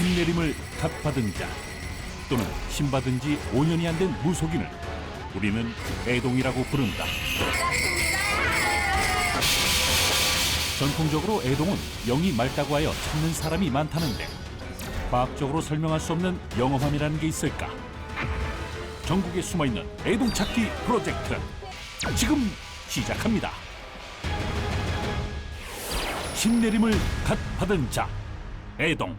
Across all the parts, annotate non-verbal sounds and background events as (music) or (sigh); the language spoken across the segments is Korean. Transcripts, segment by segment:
신내림을 갓받은 자 또는 신받은 지 5년이 안 된 무속인을 우리는 애동이라고 부른다. 전통적으로 애동은 영이 맑다고 하여 찾는 사람이 많다는데 과학적으로 설명할 수 없는 영험함이라는 게 있을까? 전국에 숨어있는 애동 찾기 프로젝트 지금 시작합니다. 신내림을 갓 받은 자 애동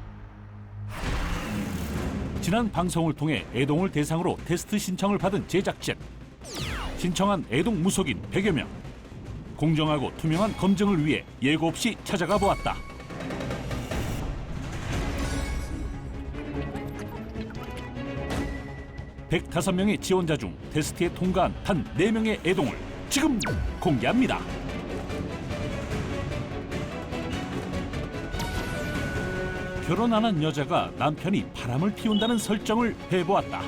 지난 방송을 통해 애동을 대상으로 테스트 신청을 받은 제작진 신청한 애동 무속인 100여 명 공정하고 투명한 검증을 위해 예고 없이 찾아가 보았다. (105 명의 지원자 중 테스트에 통과한 단 4명의 애동을 지금 공개합니다. 결혼 안 한 여자가 남편이 바람을 피운다는 설정을 해보았다.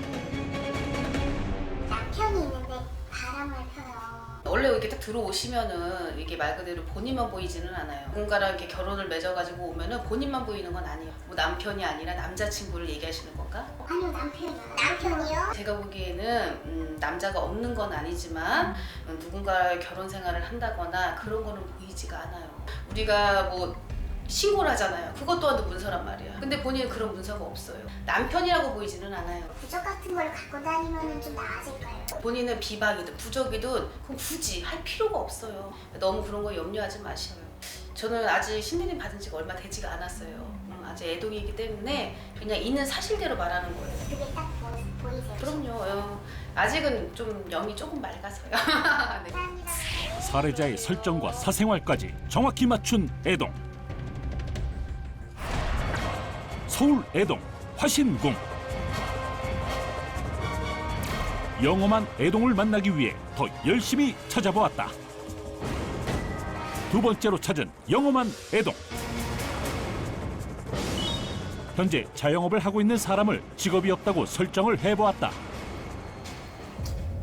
남편이 있는데 바람을 펴요. 원래 이렇게 딱 들어오시면은 이게 말 그대로 본인만 보이지는 않아요. 누군가랑 이렇게 결혼을 맺어가지고 오면은 본인만 보이는 건 아니에요. 뭐 남편이 아니라 남자친구를 얘기하시는 건가? 아니요 남편이요. 남편이요? 제가 보기에는 음, 남자가 없는 건 아니지만 음, 누군가 결혼 생활을 한다거나 그런 거는 보이지가 않아요. 우리가 뭐 신고를 하잖아요. 그것 또한도 문서란 말이야. 근데 본인은 그런 문서가 없어요. 남편이라고 보이지는 않아요. 부적 같은 걸 갖고 다니면 좀 나아질까요? 본인은 비방이든 부적이든 그럼 굳이 할 필요가 없어요. 너무 그런 거 염려하지 마셔요. 저는 아직 신내림 받은 지가 얼마 되지가 않았어요. 음, 아직 애동이기 때문에 그냥 있는 사실대로 말하는 거예요. 그게 딱 보, 보이세요? 그럼요. 어, 아직은 좀 영이 조금 맑아서요. (laughs) 네. 감사합니다. 사례자의 설정과 사생활까지 정확히 맞춘 애동. 서울 애동 화신궁. 영험한 애동을 만나기 위해 더 열심히 찾아보았다. 두 번째로 찾은 영험한 애동. 현재 자영업을 하고 있는 사람을 직업이 없다고 설정을 해보았다.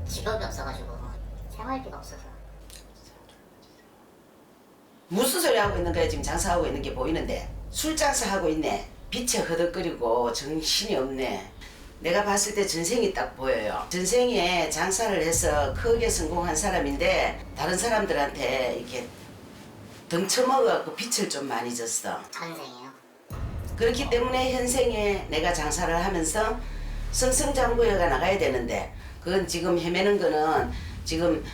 직업이 없어가지고 생활비가 없어서. 무슨 소리 하고 있는 거야 지금 장사하고 있는 게 보이는데 술 장사하고 있네 빛에 허덕거리고 정신이 없네 내가 봤을 때 전생이 딱 보여요 전생에 장사를 해서 크게 성공한 사람인데 다른 사람들한테 이렇게 덩쳐먹어갖고 빛을 좀 많이 졌어 전생이요. 그렇기 때문에 현생에 내가 장사를 하면서 승승장구해가 나가야 되는데 그건 지금 헤매는 거는 지금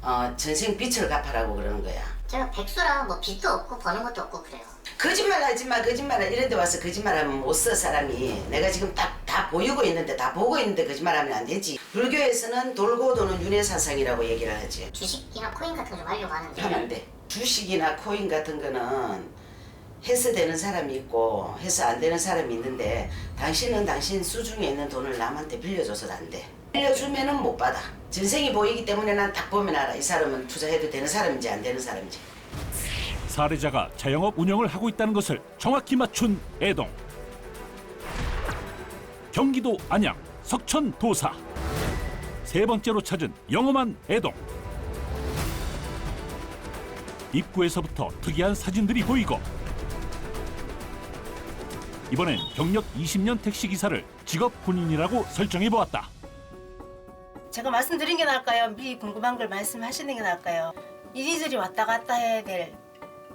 어, 전생 빛을 갚아라고 그러는 거야 제가 백수라 뭐 빚도 없고 버는 것도 없고 그래요. 거짓말 하지 마, 거짓말 이런 데 와서 거짓말 하면 못 써 사람이. 내가 지금 딱 다 보이고 있는데 다 보고 있는데 거짓말 하면 안 되지. 불교에서는 돌고 도는 윤회 사상이라고 얘기를 하지. 주식이나 코인 같은 거 좀 하려고 하는데 하면 안 돼. 주식이나 코인 같은 거는 해서 되는 사람이 있고 해서 안 되는 사람이 있는데 당신은 당신 수중에 있는 돈을 남한테 빌려줘서 안 돼. 빌려주면은 못 받아. 전생이 보이기 때문에 난 딱 보면 알아. 이 사람은 투자해도 되는 사람인지 안 되는 사람인지. 사례자가 자영업 운영을 하고 있다는 것을 정확히 맞춘 애동. 경기도 안양 석천 도사. 세 번째로 찾은 영험한 애동. 입구에서부터 특이한 사진들이 보이고 이번엔 경력 20년 택시 기사를 직업 군인이라고 설정해 보았다. 제가 말씀드린 게 나을까요? 미리 궁금한 걸 말씀하시는 게 나을까요? 이리저리 왔다 갔다 해야 될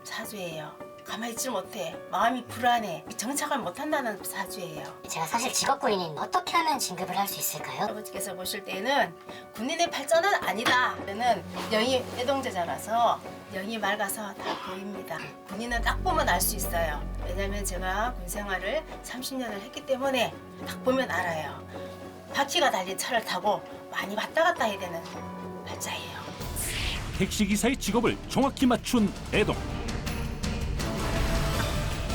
사주예요. 가만히 있지 못해. 마음이 불안해. 정착을 못한다는 사주예요. 제가 사실 직업군인 어떻게 하면 진급을 할 수 있을까요? 아버지께서 보실 때는 군인의 발전은 아니다. 저는 영이 애동제자라서 영이 맑아서 다 보입니다. 군인은 딱 보면 알 수 있어요. 왜냐면 제가 군 생활을 30년을 했기 때문에 딱 보면 알아요. 바퀴가 달린 차를 타고 많이 왔다 갔다 해야 되는 발자예요. 택시 기사의 직업을 정확히 맞춘 애동.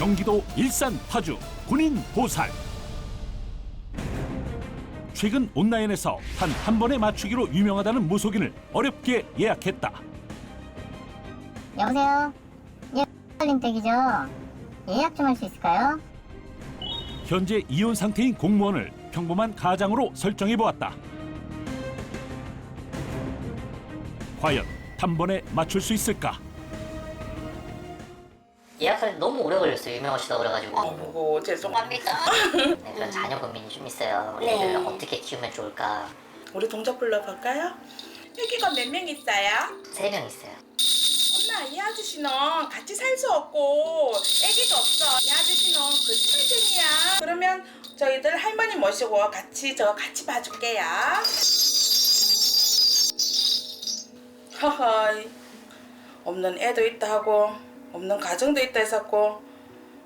경기도 일산 파주 군인 보살. 최근 온라인에서 단 한 번에 맞추기로 유명하다는 무속인을 어렵게 예약했다. 여보세요? 예, 님 댁이죠? 예약 좀 할 수 있을까요? 현재 이혼 상태인 공무원을 평범한 가장으로 설정해 보았다. 과연 단번에 맞출 수 있을까? 때 너무 오래 걸렸어요. 유명하시다 그래가지고. 어이구 죄송합니다. 네, 그런 자녀 고민이 좀 있어요. 우리 네. 애들 어떻게 키우면 좋을까? 우리 동작 불러볼까요? 애기가 몇 명 있어요? 세 명 있어요. 엄마 이 아저씨는 같이 살 수 없고 애기도 없어 이 아저씨는 거짓말쟁이야 그러면 저희들 할머니 모시고 같이 저 같이 봐줄게요 허허이 없는 애도 있다 하고 없는 가정도 있다 했었고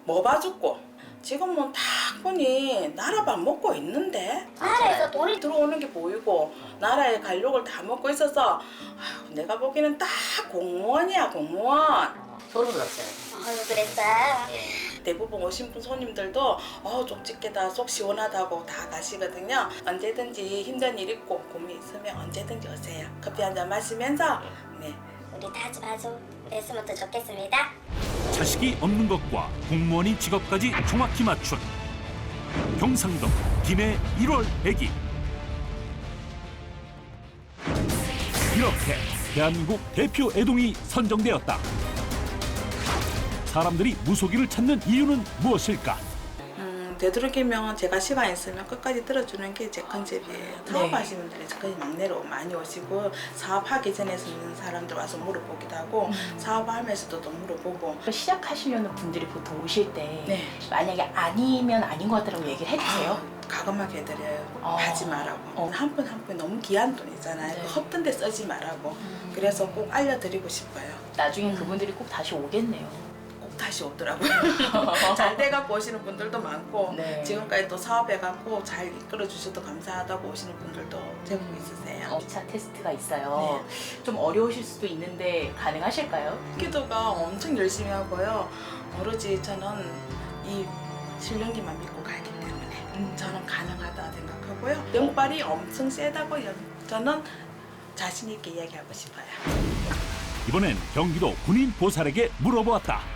뭐 봐줬고. 지금은 딱 보니 나라밥 먹고 있는데? 나라에서 돈을 들어오는 게 보이고 나라의 관록을 다 먹고 있어서 아휴, 내가 보기에는 딱 공무원이야 공무원. 소름 돋았어요. 아유 그랬어 예. 대부분 오신 분 손님들도 어 쪽집게다 속 시원하다고 다 가시거든요. 언제든지 힘든 일 있고 고민 있으면 언제든지 오세요. 커피 한 잔 마시면서. 네. 우리 다지 마주 냈으면 더 좋겠습니다 자식이 없는 것과 공무원인 직업까지 정확히 맞춘 경상도 김해 1월 애기 이렇게 대한민국 대표 애동이 선정되었다. 사람들이 무속인을 찾는 이유는 무엇일까? 음, 되도록이면 제가 시간 있으면 끝까지 들어주는 게 제 컨셉이에요. 사업하시는 분들이 저까지 막내로 많이 오시고 사업하기 전에 있는 사람들 와서 물어보기도 하고 사업하면서도 또 물어보고 시작하시려는 분들이 보통 오실 때 네. 만약에 아니면 아닌 것 같다고 얘기를 해주세요. 가감하게 해드려요. 어. 하지 말라고. 어. 한푼 한 푼 너무 귀한 돈이잖아요. 네. 그 헛된 데 쓰지 말라고. 그래서 꼭 알려드리고 싶어요. 나중에 그분들이 꼭 다시 오겠네요. 꼭 다시 오더라고요. (laughs) 잘 돼갖고 오시는 분들도 많고 네. 지금까지 또 사업해갖고 잘 이끌어 주셔도 감사하다고 오시는 분들도 제법 있으세요. 어, 2차 테스트가 있어요. 좀 어려우실 수도 있는데 가능하실까요? 기도가 엄청 열심히 하고요. 오로지 저는 이 신령기만 믿고 가기 때문에 저는 가능하다 생각하고요. 영빨이 엄청 세다고 여- 저는 자신 있게 이야기하고 싶어요. 이번엔 경기도 군인 보살에게 물어보았다.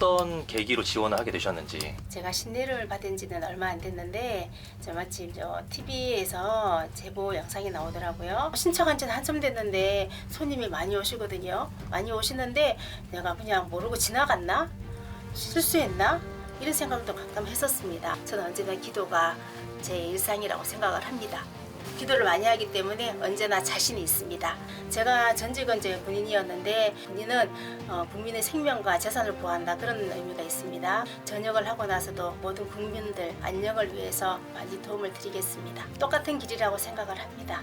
어떤 계기로 지원을 하게 되셨는지 제가 신뢰를 받은 지는 얼마 안 됐는데 저 마침 저 TV에서 제보 영상이 나오더라고요. 신청한 지는 한참 됐는데 손님이 많이 오시거든요. 많이 오시는데 내가 그냥 모르고 지나갔나? 실수했나? 이런 생각도 가끔 했었습니다. 저는 언제나 기도가 제 일상이라고 생각을 합니다. 기도를 많이 하기 때문에 언제나 자신이 있습니다. 제가 전직은 이제 군인이었는데 군인은 어, 국민의 생명과 재산을 보호한다 그런 의미가 있습니다. 전역을 하고 나서도 모든 국민들 안녕을 위해서 많이 도움을 드리겠습니다. 똑같은 길이라고 생각을 합니다.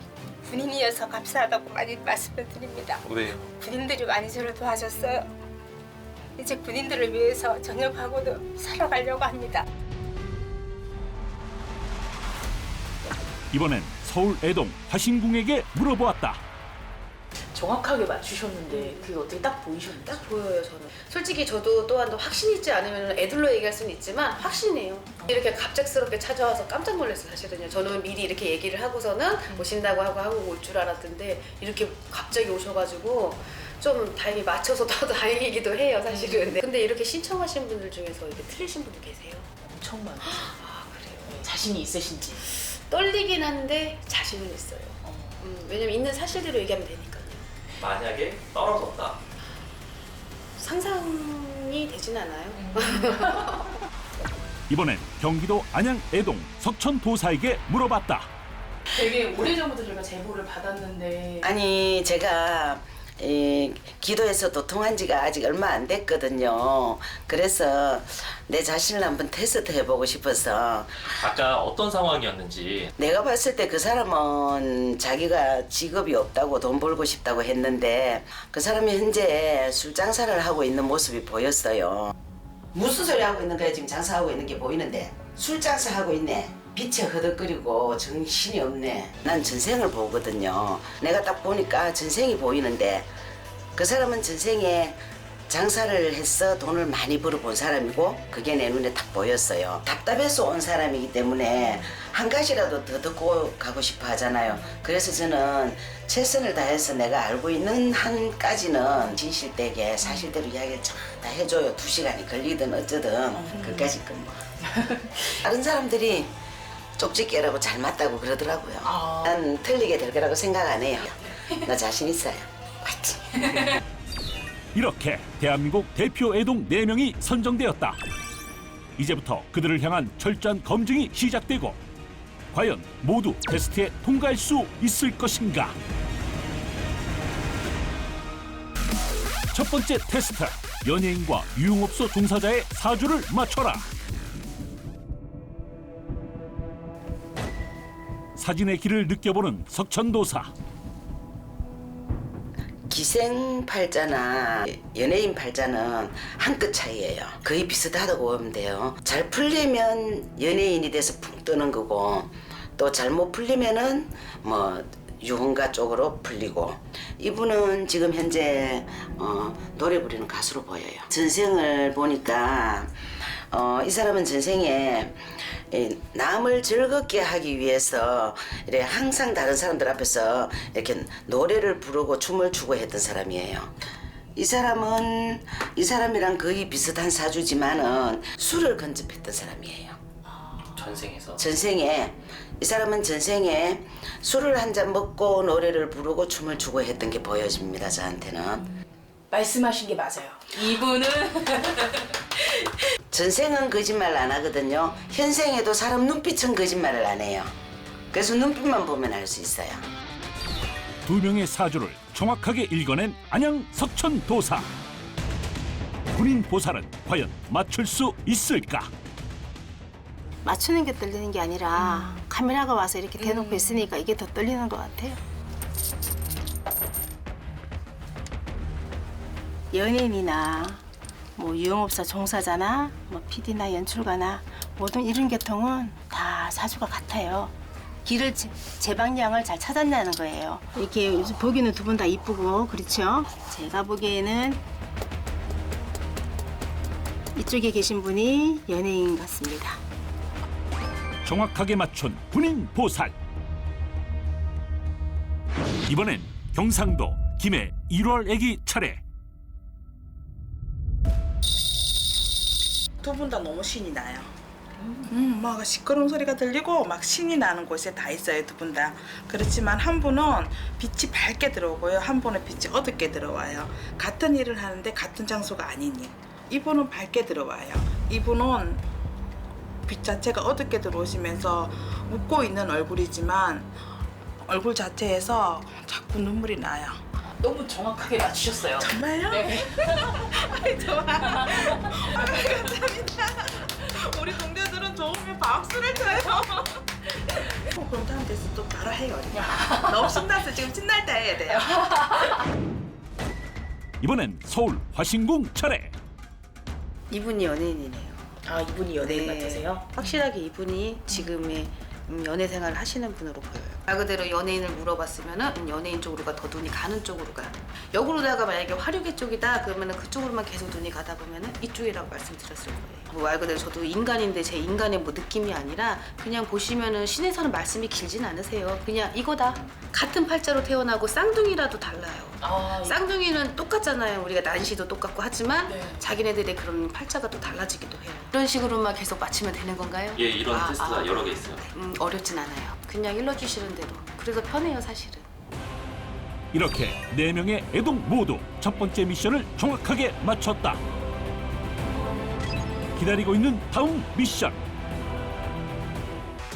군인이어서 감사하다고 많이 말씀을 드립니다. 왜 군인들이 많이 저를 도와줬어요. 이제 군인들을 위해서 전역하고도 살아가려고 합니다. 이번엔 서울 애동 화신궁에게 물어보았다. 정확하게 맞추셨는데 그게 어떻게 딱 보이셨나요? 딱 보여요 저는 솔직히 저도 또한 확신 있지 않으면 애들로 얘기할 수는 있지만 확신이에요 이렇게 갑작스럽게 찾아와서 깜짝 놀랐어요 사실은요 저는 미리 이렇게 얘기를 하고서는 오신다고 하고 하고 올줄 알았던데 이렇게 갑자기 오셔가지고 좀 다행히 맞춰서 더 (laughs) 다행이기도 해요 사실은 근데 이렇게 신청하신 분들 중에서 이렇게 틀리신 분도 계세요 엄청 많죠. 아 그래요 네, 자신이 있으신지. 떨리긴 한데 자신은 있어요. 음, 왜냐면 있는 사실대로 얘기하면 되니까요. 만약에 떨어졌다. 상상이 되진 않아요. (laughs) 이번엔 경기도 안양 애동 석천 도사에게 물어봤다. 되게 오래전부터 저희가 제보를 받았는데. 아니 제가 이 기도에서도 통한 지가 아직 얼마 안 됐거든요. 그래서 내 자신을 한번 테스트 해보고 싶어서 아까 어떤 상황이었는지 내가 봤을 때 그 사람은 자기가 직업이 없다고 돈 벌고 싶다고 했는데 그 사람이 현재 술 장사를 하고 있는 모습이 보였어요. 무슨 소리 하고 있는 거야 지금 장사하고 있는 게 보이는데 술 장사하고 있네. 빛에 허덕거리고 정신이 없네. 난 전생을 보거든요. 내가 딱 보니까 전생이 보이는데 그 사람은 전생에 장사를 해서 돈을 많이 벌어본 사람이고 그게 내 눈에 딱 보였어요. 답답해서 온 사람이기 때문에 한 가지라도 더 듣고 가고 싶어 하잖아요. 그래서 저는 최선을 다해서 내가 알고 있는 한까지는 진실되게 사실대로 이야기를 쫙다 해줘요. 두 시간이 걸리든 어쩌든 그까지 건 뭐. 다른 사람들이 쪽집게라고 잘 맞다고 그러더라고요. 아. 난 틀리게 될 거라고 생각 안 해요. 나 자신 있어요. 화이팅! 이렇게 대한민국 대표 애동 4명이 선정되었다. 이제부터 그들을 향한 철저한 검증이 시작되고 과연 모두 테스트에 통과할 수 있을 것인가? 첫 번째 테스트 연예인과 유흥업소 종사자의 사주를 맞춰라. 사진의 길을 느껴보는 석천도사. 기생 팔자나 연예인 팔자는 한 끗 차이예요. 거의 비슷하다고 보면 돼요. 잘 풀리면 연예인이 돼서 붕 뜨는 거고 또 잘못 풀리면은 뭐 유흥가 쪽으로 풀리고 이분은 지금 현재 어, 노래 부르는 가수로 보여요. 전생을 보니까 어, 이 사람은 전생에 이 남을 즐겁게 하기 위해서 이렇게 항상 다른 사람들 앞에서 이렇게 노래를 부르고 춤을 추고 했던 사람이에요. 이 사람은 이 사람이랑 거의 비슷한 사주지만은 술을 건접했던 사람이에요. 전생에서 전생에 이 사람은 전생에 술을 한 잔 먹고 노래를 부르고 춤을 추고 했던 게 보여집니다. 저한테는 말씀하신 게 맞아요. 이분은 (laughs) 전생은 거짓말 안 하거든요. 현생에도 사람 눈빛은 거짓말을 안 해요. 그래서 눈빛만 보면 알 수 있어요. 두 명의 사주를 정확하게 읽어낸 안양 석천도사. 군인 보살은 과연 맞출 수 있을까? 맞추는 게 떨리는 게 아니라 카메라가 와서 이렇게 대놓고 있으니까 이게 더 떨리는 것 같아요. 연예인이나 뭐 유흥업소 종사자나 뭐 PD나 연출가나 모든 이런 계통은 다 사주가 같아요. 길을 제, 제 방향을 잘 찾았냐는 거예요. 이렇게 보기는 두 분 다 이쁘고 그렇죠? 제가 보기에는 이쪽에 계신 분이 연예인 같습니다. 정확하게 맞춘 군인 보살. 이번엔 경상도 김해 1월 애기 차례. 두 분 다 너무 신이 나요. 음, 막 시끄러운 소리가 들리고 막 신이 나는 곳에 다 있어요, 두 분 다. 그렇지만 한 분은 빛이 밝게 들어오고요, 한 분은 빛이 어둡게 들어와요. 같은 일을 하는데 같은 장소가 아닌 일. 이분은 밝게 들어와요. 이분은 빛 자체가 어둡게 들어오시면서 웃고 있는 얼굴이지만 얼굴 자체에서 자꾸 눈물이 나요. 너무 정확하게 맞추셨어요. 정말요? 네. (laughs) 아이, 좋아. 아, 감사합니다. 우리 동료들은 좋으면 박수를 쳐요. 어, 그럼 다음 테스트 또 바로 해요. 너무 신나서 지금 신날 때 해야 돼요. 이번엔 서울 화신궁 차례. 이분이 연예인이네요. 아 이분이 연예인 네. 같으세요? 확실하게 이분이 지금의 음, 연애 생활을 하시는 분으로 보여요. 말 그대로 연예인을 물어봤으면은 음, 연예인 쪽으로가 더 눈이 가는 쪽으로 가요. 역으로다가 만약에 화류계 쪽이다 그러면은 그쪽으로만 계속 눈이 가다 보면은 이쪽이라고 말씀드렸을 거예요. 뭐 말 그대로 저도 인간인데 제 인간의 뭐 느낌이 아니라 그냥 보시면은 신에서는 말씀이 길진 않으세요. 그냥 이거다. 같은 팔자로 태어나고 쌍둥이라도 달라요. 아 쌍둥이는 똑같잖아요. 우리가 난시도 똑같고 하지만 네. 자기네들의 그런 팔자가 또 달라지기도 해요. 그런 식으로만 계속 맞추면 되는 건가요? 예 이런 아, 테스트가 아. 여러 개 있어요. 음, 어렵진 않아요. 그냥 일러주시는 대로. 그래서 편해요, 사실은. 이렇게 네 명의 애동 모두 첫 번째 미션을 정확하게 맞췄다. 기다리고 있는 다음 미션.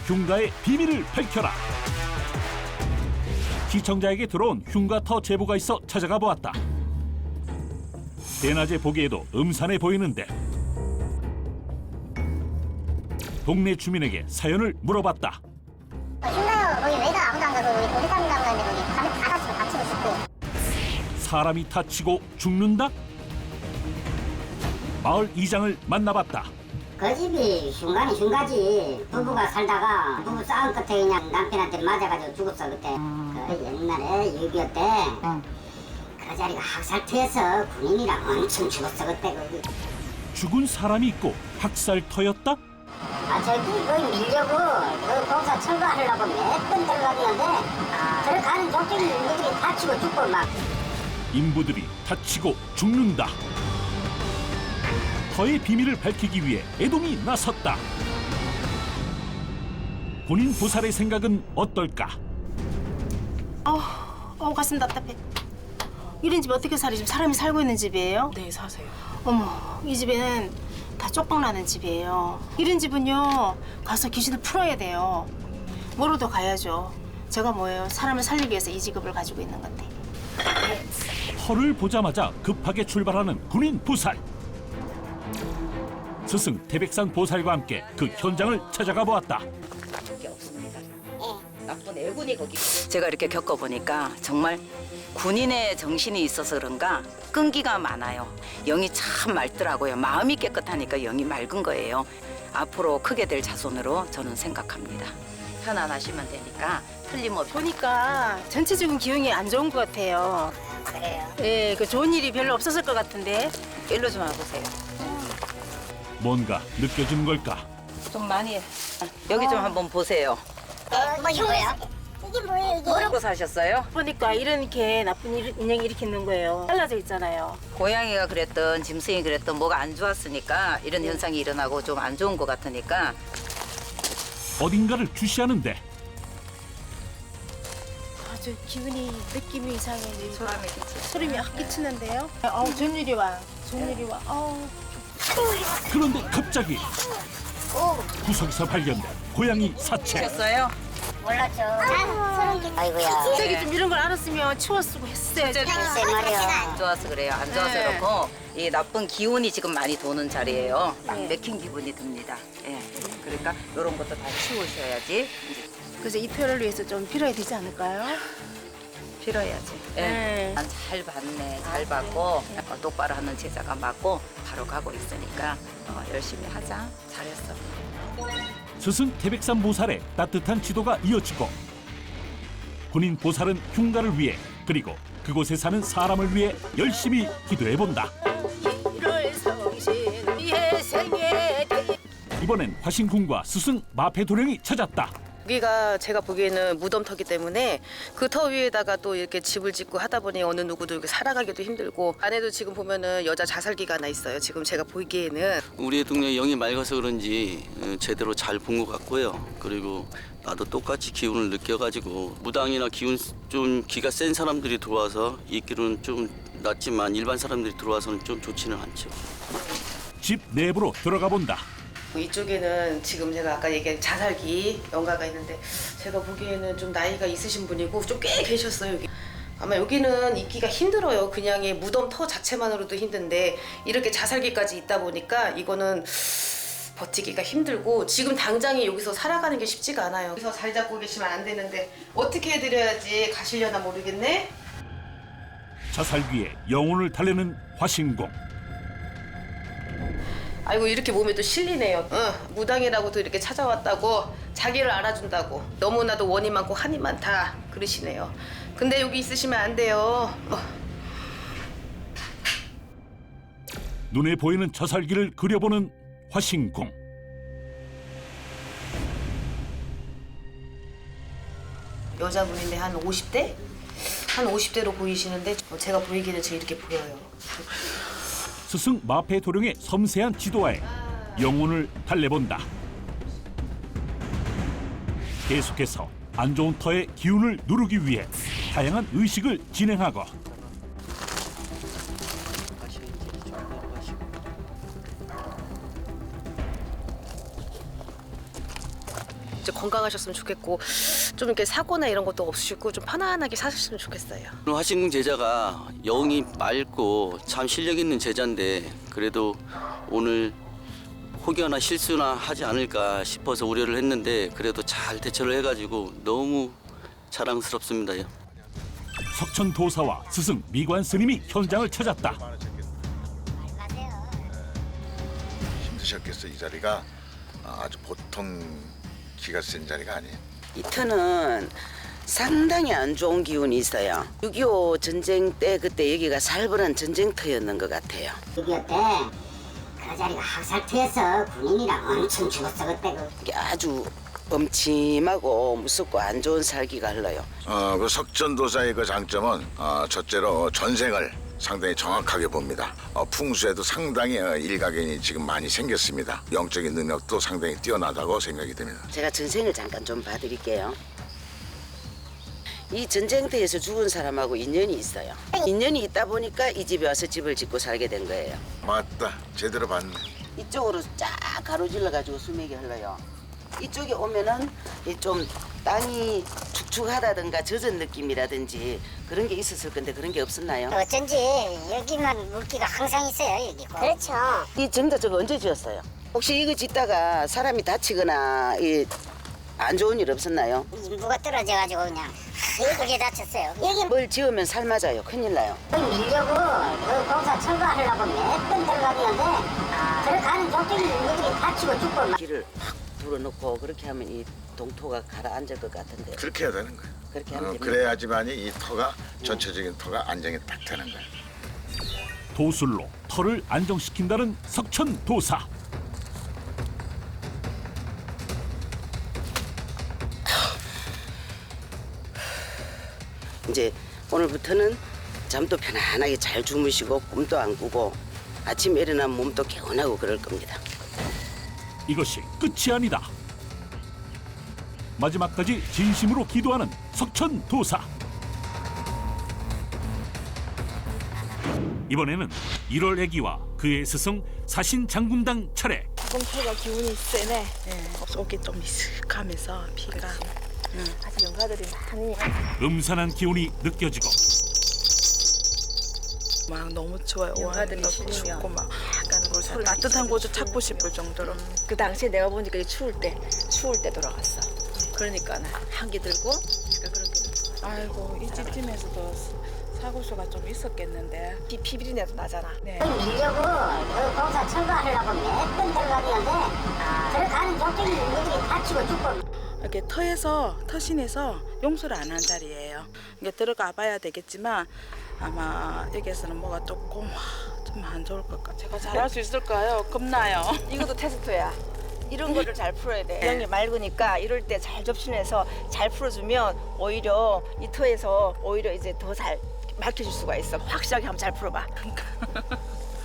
흉가의 비밀을 밝혀라. 시청자에게 들어온 흉가터 제보가 있어 찾아가 보았다. 대낮에 보기에도 음산해 보이는데 동네 주민에게 사연을 물어봤다. 흉가요 거기 왜다 아무도 안 가고 우리 도리사님 가는데 거기 가면 다 다치고 다치고 싶고 사람이 다치고 죽는다? 마을 이장을 만나봤다. 그 집이 흉가는 흉가지. 부부가 살다가 부부 싸움 끝에 그냥 남편한테 맞아가지고 죽었어 그때. 그 옛날에 6.25 때그 자리가 학살투에서 군인이랑 엄청 죽었어 그때 거기. 죽은 사람이 있고 학살터였다? 아 저기 거기 밀려고 그 공사 철거하려고 몇 번 들어갔는데 들어가는 족적인 인들이 다치고 죽고 막. 인부들이 다치고 죽는다. 터의 비밀을 밝히기 위해 애동이 나섰다. 본인 보살의 생각은 어떨까? 어, 어 가슴 답답해. 이런 집 어떻게 살이 지금 사람이 살고 있는 집이에요? 네 사세요. 어머 이 집에는 다 쪽방 나는 집이에요. 이런 집은요 가서 귀신을 풀어야 돼요. 뭐로도 가야죠. 제가 뭐예요? 사람을 살리기 위해서 이 직업을 가지고 있는 건데. 터를 보자마자 급하게 출발하는 군인 부살. 스승 태백산 보살과 함께 그 현장을 찾아가 보았다. 게 없습니다. 나쁜 애군이 거기. 제가 이렇게 겪어보니까 정말 군인의 정신이 있어서 그런가 끈기가 많아요. 영이 참 맑더라고요. 마음이 깨끗하니까 영이 맑은 거예요. 앞으로 크게 될 자손으로 저는 생각합니다. 편안하시면 되니까 틀림없이 보니까 전체적인 기운이 안 좋은 것 같아요. 그래요. 예, 그 좋은 일이 별로 없었을 것 같은데. 일로 좀 와보세요. 뭔가 느껴지는 걸까? 좀 많이 여기 좀 한번 보세요. 어, 뭐 뭐예요? 이게 뭐예요 이게? 뭐라고 사셨어요? 보니까 이렇게 나쁜 일, 인형이 이렇게 있는 거예요. 잘라져 있잖아요. 고양이가 그랬던 짐승이 그랬던 뭐가 안 좋았으니까 이런 현상이 일어나고 좀 안 좋은 것 같으니까 어딘가를 주시하는데 아주 기분이 느낌이 이상해. 소름이 끼치. 소름이 확 끼치는데요. 아우 전율이 와. 전율이 와. 아우. 그런데 갑자기 구석에서 발견된 고양이 사체. 보셨어요? 몰랐죠. 아이고야. 갑자기 좀 이런 걸 알았으면 치웠으고 했어요. 글쎄 말이야. 안 좋아서 그래요. 안 좋아서 네. 그렇고 이 나쁜 기운이 지금 많이 도는 자리예요. 막 네. 맥힌 기분이 듭니다. 예. 그러니까 이런 것도 다 치우셔야지 이제 그래서 이 표를 위해서 좀 필요해 되지 않을까요? 필요해야지. 예. 네. 난잘 봤네, 잘 봤고 어, 똑바로 하는 제자가 맞고 바로 가고 있으니까 어, 열심히 하자. 잘했어. 스승 태백산 보살의 따뜻한 지도가 이어지고 군인 보살은 흉가를 위해 그리고 그곳에 사는 사람을 위해 열심히 기도해 본다. 성신 생애 이번엔 화신군과 스승 마패 도령이 찾았다. 여기가 제가 보기에는 무덤터기 때문에 그 터 위에다가 또 이렇게 집을 짓고 하다 보니 어느 누구도 이렇게 살아가기도 힘들고 안에도 지금 보면은 여자 자살기가 하나 있어요. 지금 제가 보기에는 우리 동네 영이 맑아서 그런지 어, 제대로 잘 본 것 같고요. 그리고 나도 똑같이 기운을 느껴가지고 무당이나 기운 좀 기가 센 사람들이 들어와서 이 길은 좀 낫지만 일반 사람들이 들어와서는 좀 좋지는 않죠. 집 내부로 들어가 본다. 이쪽에는 지금 제가 아까 얘기한 자살기 영가가 있는데 제가 보기에는 좀 나이가 있으신 분이고 좀 꽤 계셨어요 여기. 아마 여기는 있기가 힘들어요. 그냥의 무덤 터 자체만으로도 힘든데 이렇게 자살기까지 있다 보니까 이거는 버티기가 힘들고 지금 당장에 여기서 살아가는 게 쉽지가 않아요. 여기서 자리 잡고 계시면 안 되는데 어떻게 해드려야지 가시려나 모르겠네. 자살기에 영혼을 달래는 화신공. 아이고 이렇게 몸에 또 실리네요. 어, 무당이라고도 이렇게 찾아왔다고 자기를 알아준다고 너무나도 원인 많고 한이 많다 그러시네요. 근데 여기 있으시면 안 돼요. 어. 눈에 보이는 자살기를 그려보는 화신공. 여자분인데 한 50대? 한 50대로 보이시는데 어, 제가 보이기는 지금 이렇게 보여요. 스승 마패도령의 섬세한 지도하에 영혼을 달래본다. 계속해서 안 좋은 터의 기운을 누르기 위해 다양한 의식을 진행하고 이제 건강하셨으면 좋겠고 좀 이렇게 사고나 이런 것도 없으시고 좀 편안하게 사셨으면 좋겠어요. 화신궁 제자가 영이 맑고 참 실력 있는 제자인데 그래도 오늘 혹여나 실수나 하지 않을까 싶어서 우려를 했는데 그래도 잘 대처를 해가지고 너무 자랑스럽습니다. 석천 도사와 스승 미관 스님이 현장을 찾았다. 힘드셨겠어 이 자리가 아주 보통 기가 센 자리가 아니에요. 이 터는 상당히 안 좋은 기운이 있어요. 6.25 전쟁 때 그때 여기가 살벌한 전쟁터였는 것 같아요. 6.25 때그 자리가 학살투에서 군인이랑 엄청 죽었어 그때 그. 이게 아주 엄침하고 무섭고 안 좋은 살기가 흘러요. 어, 그 석전도사의 그 장점은 어, 첫째로 전생을 상당히 정확하게 봅니다. 어, 풍수에도 상당히 어, 일가견이 지금 많이 생겼습니다. 영적인 능력도 상당히 뛰어나다고 생각이 됩니다. 제가 전생을 잠깐 좀 봐드릴게요. 이 전쟁터에서 죽은 사람하고 인연이 있어요. 인연이 있다 보니까 이 집에 와서 집을 짓고 살게 된 거예요. 맞다. 제대로 봤네. 이쪽으로 쫙 가로질러 가지고 수맥이 흘러요. 이쪽에 오면은 이 좀 땅이 축축하다든가 젖은 느낌이라든지 그런 게 있었을 건데 그런 게 없었나요? 어쩐지 여기만 물기가 항상 있어요 여기. 그렇죠. 이 정자 저거 언제 지었어요? 혹시 이거 짓다가 사람이 다치거나 이 안 좋은 일 없었나요? 인부가 떨어져가지고 그냥 예쁘게 다쳤어요. 여기 뭘 지으면 살 맞아요. 큰일 나요. 거의 밀려고 그 공사 철거하려고 몇 번 들어갔는데 들어가는 쪽쪽이 얘들이 다치고 죽고 막. 길을 확 불어넣고 그렇게 하면 이 동토가 가라앉을 것 같은데 그렇게 해야 되는 거야. 그렇게 하면 어, 됩니다. 그래야지만이 이 터가 전체적인 터가 안정이 딱 되는 거야. 도술로 털을 안정시킨다는 석천 도사. 이제 오늘부터는 잠도 편안하게 잘 주무시고 꿈도 안 꾸고 아침에 일어나면 몸도 개운하고 그럴 겁니다. 이것이 끝이 아니다. 마지막까지 진심으로 기도하는 석천 도사. 이번에는 1월 애기와 그의 스승 사신 장군당 차례. 꽁태가 기운이 세네. 속이 좀 미숙하면서 피가 아직 연가들이 많이 음산한 기운이 느껴지고 막 너무 좋아요. 연가들이 춥고 막 뭐 따뜻한 곳을 찾고 싶을 정도로. 그 당시에 내가 보니까 이게 추울 때 추울 때 돌아갔어. 그러니까 한기 들고 그런 게 아이고 이 집쯤에서도 사고수가 좀 있었겠는데 피 피비린내도 나잖아. 네. 밀려고 그 공사 철거하려고 몇 번 들어갔는데 들어가는 쪽쪽이 얘들이 다치고 죽고 이렇게 터에서 터신에서 용서를 안 한 자리예요. 이게 들어가 봐야 되겠지만 아마 여기에서는 뭐가 조금 좀 안 좋을 것 같아요. 제가 잘할 수 있을까요? 겁나요. (laughs) 이것도 테스트야. 이런 거를 잘 풀어야 돼. 영이 맑으니까 이럴 때 잘 접신해서 잘 풀어주면 오히려 이 터에서 오히려 이제 더잘 막혀줄 수가 있어. 확실하게 한번 잘 풀어봐. (laughs)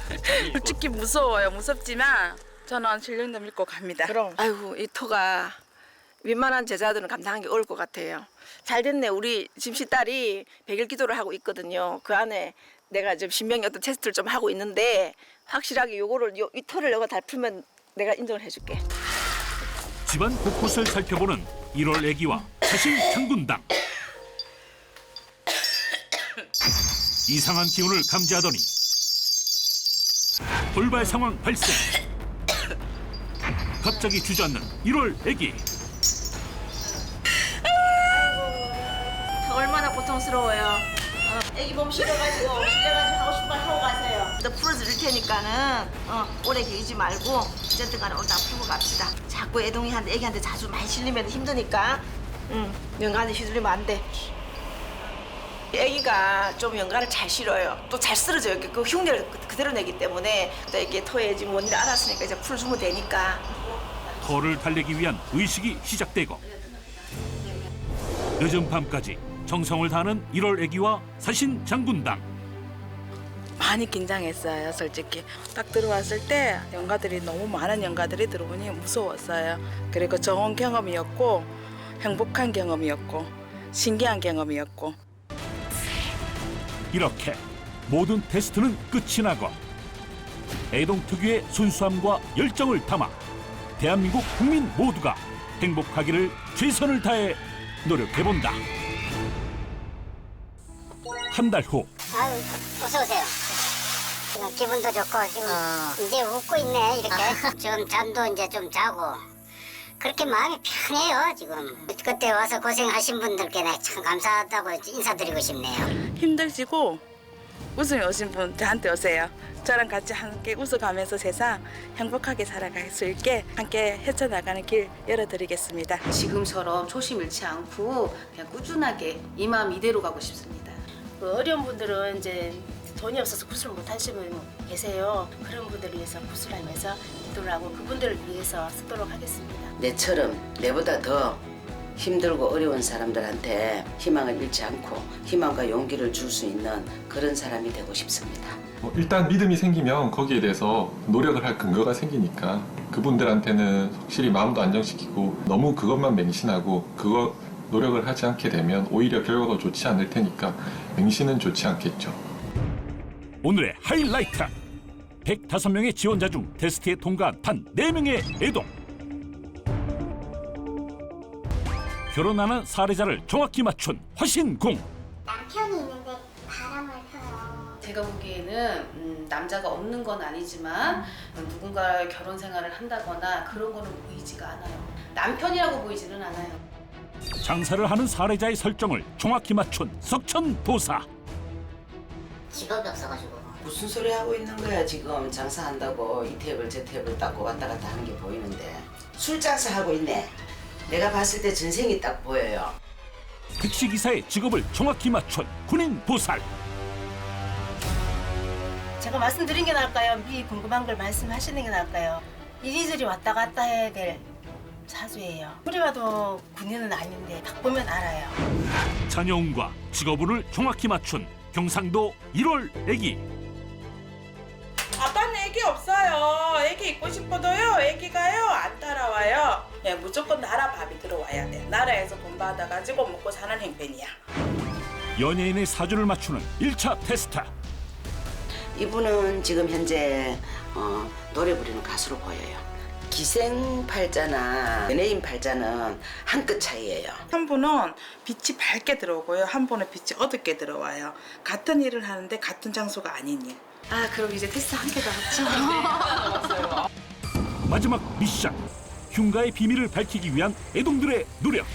(laughs) 솔직히 무서워요. 무섭지만 저는 신령도 믿고 갑니다. 그럼. 아이고 이 터가 웬만한 제자들은 감당하기 어려울 것 같아요. 잘 됐네. 우리 짐씨 딸이 백일 기도를 하고 있거든요. 그 안에 내가 지금 신명이 어떤 테스트를 좀 하고 있는데 확실하게 요거를 요, 이 터를 내가 잘 풀면 내가 인정을 해줄게. 집안 곳곳을 살펴보는 1월 애기와 사신 장군당. 이상한 기운을 감지하더니 돌발 상황 발생. 갑자기 주저앉는 1월 애기. 얼마나 고통스러워요. 어, 애기 몸 실어가지고 실려가지고 하고 싶은 말 하고 가세요. 너 풀어드릴 테니까는 어, 오래 계지 말고 어쨌든 간에 오늘 다 풀고 갑시다. 자꾸 애동이한테 애기한테 자주 많이 실리면 힘드니까 응, 연간에 휘둘리면 안 돼. 애기가 좀 연가를 잘 실어요. 또 잘 쓰러져요. 이렇게 그 흉내를 그- 그대로 내기 때문에 또 이렇게 토에 지금 원인을 알았으니까 이제 풀어주면 되니까. 털을 달래기 위한 의식이 시작되고 늦은 밤까지 정성을 다하는 1월 애기와 사신 장군당. 많이 긴장했어요, 솔직히. 딱 들어왔을 때 연가들이 너무 많은 연가들이 들어오니 무서웠어요. 그리고 좋은 경험이었고 행복한 경험이었고 신기한 경험이었고 이렇게 모든 테스트는 끝이 나고 애동 특유의 순수함과 열정을 담아 대한민국 국민 모두가 행복하기를 최선을 다해 노력해본다. 한 달 후 아유 어서 오세요. 지금 기분도 좋고 지금 이제 웃고 있네 이렇게. (laughs) 지금 잠도 이제 좀 자고 그렇게 마음이 편해요 지금. 그때 와서 고생하신 분들께 내가 참 감사하다고 인사드리고 싶네요. 힘드시고 웃음이 오신 분 저한테 오세요. 저랑 같이 함께 웃어가면서 세상 행복하게 살아갈 수 있게 함께 헤쳐나가는 길 열어드리겠습니다. 지금처럼 초심 잃지 않고 그냥 꾸준하게 이 마음 이대로 가고 싶습니다. 그 어려운 분들은 이제 돈이 없어서 구슬 못 하시는 분 계세요. 그런 분들을 위해서 구슬하면서 기도를 하고 그분들을 위해서 쓰도록 하겠습니다. 내처럼 내보다 더 힘들고 어려운 사람들한테 희망을 잃지 않고 희망과 용기를 줄 수 있는 그런 사람이 되고 싶습니다. 뭐 일단 믿음이 생기면 거기에 대해서 노력을 할 근거가 생기니까 그분들한테는 확실히 마음도 안정시키고 너무 그것만 맹신하고 그거 노력을 하지 않게 되면 오히려 결과가 좋지 않을 테니까 맹신은 좋지 않겠죠. 오늘의 하이라이트 105명의 지원자 중 테스트에 통과한 단 4명의 애동 결혼하는 사례자를 정확히 맞춘 화신공 남편이 있는데 바람을 펴요. 제가 보기에는 음, 남자가 없는 건 아니지만 누군가 결혼 생활을 한다거나 그런 거는 보이지가 않아요. 남편이라고 보이지는 않아요. 장사를 하는 사례자의 설정을 정확히 맞춘 석천보사. 직업이 없어가지고. 무슨 소리 하고 있는 거야 지금? 장사한다고 이 탭을 저 탭을 닦고 왔다 갔다 하는 게 보이는데. 술 장사하고 있네. 내가 봤을 때 전생이 딱 보여요. 택시기사의 직업을 정확히 맞춘 군인 보살. 제가 말씀드린 게 나을까요? 미리 궁금한 걸 말씀하시는 게 나을까요? 이리저리 왔다 갔다 해야 될 사주예요. 우리 봐도 군인은 아닌데 딱 보면 알아요. 자녀운과 직업운을 정확히 맞춘 경상도 1월 애기 아빠는 애기 없어요. 애기 있고 싶어도요. 애기가요 안 따라와요. 예, 무조건 나라 밥이 들어와야 돼. 나라에서 돈 받아가지고 먹고 사는 행편이야. 연예인의 사주를 맞추는 1차 테스트 이분은 지금 현재 어, 노래 부르는 가수로 보여요 기생 팔자나 연예인 팔자는 한 끗 차이예요 한 분은 빛이 밝게 들어오고요. 한 분은 빛이 어둡게 들어와요. 같은 일을 하는데 같은 장소가 아닌 일. 아 그럼 이제 테스트 한 개 남았죠? (laughs) 마지막 미션 흉가의 비밀을 밝히기 위한 애동들의 노력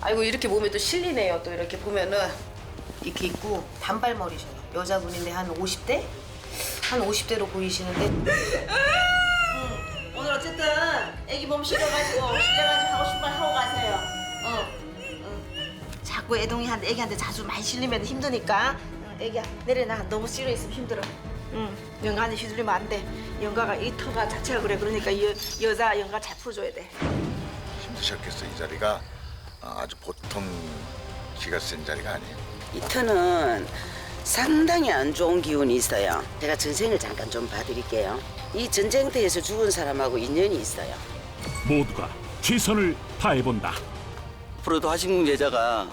아이고 이렇게 몸에 또 실리네요. 또 이렇게 보면은 이렇게 있고 단발머리셔요. 여자분인데 한 50대? 한 50대로 보이시는데 오늘 어쨌든 애기 몸 실어가지고 실려가지고 하고 싶은 말 하고 가세요. 어. 자꾸 애동이한테 애기한테 자주 많이 실리면 힘드니까 응, 애기야 내려놔 너무 실려 있으면 힘들어. 응 영가한테 휘둘리면 안 돼. 영가가 이 터가 자체가 그래 그러니까 여, 여자 영가 잘 풀어줘야 돼. 힘드셨겠어 이 자리가 아, 아주 보통 기가 센 자리가 아니에요. 이 터는 상당히 안 좋은 기운이 있어요. 제가 전생을 잠깐 좀 봐드릴게요. 이 전쟁터에서 죽은 사람하고 인연이 있어요. 모두가 최선을 다해본다. 앞으로도 하신궁 제자가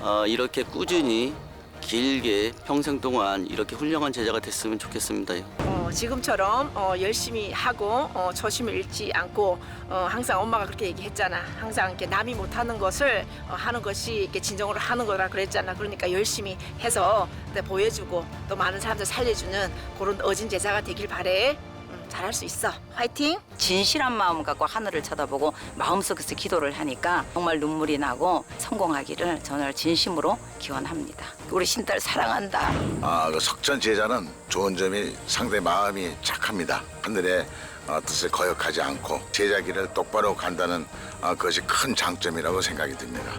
어, 이렇게 꾸준히 길게 평생 동안 이렇게 훌륭한 제자가 됐으면 좋겠습니다. 어, 지금처럼 어, 열심히 하고 어, 초심을 잃지 않고 어, 항상 엄마가 그렇게 얘기했잖아. 항상 이렇게 남이 못하는 것을 어, 하는 것이 이렇게 진정으로 하는 거라 그랬잖아. 그러니까 열심히 해서 또 보여주고 또 많은 사람들 살려주는 그런 어진 제자가 되길 바래. 음, 잘할 수 있어. 화이팅! 진실한 마음 갖고 하늘을 쳐다보고 마음속에서 기도를 하니까 정말 눈물이 나고 성공하기를 저는 진심으로 기원합니다. 우리 신딸 사랑한다. 아, 그 석전 제자는 좋은 점이 상대 마음이 착합니다. 하늘의 어, 뜻을 거역하지 않고 제자 길을 똑바로 간다는 아, 그것이 큰 장점이라고 생각이 듭니다.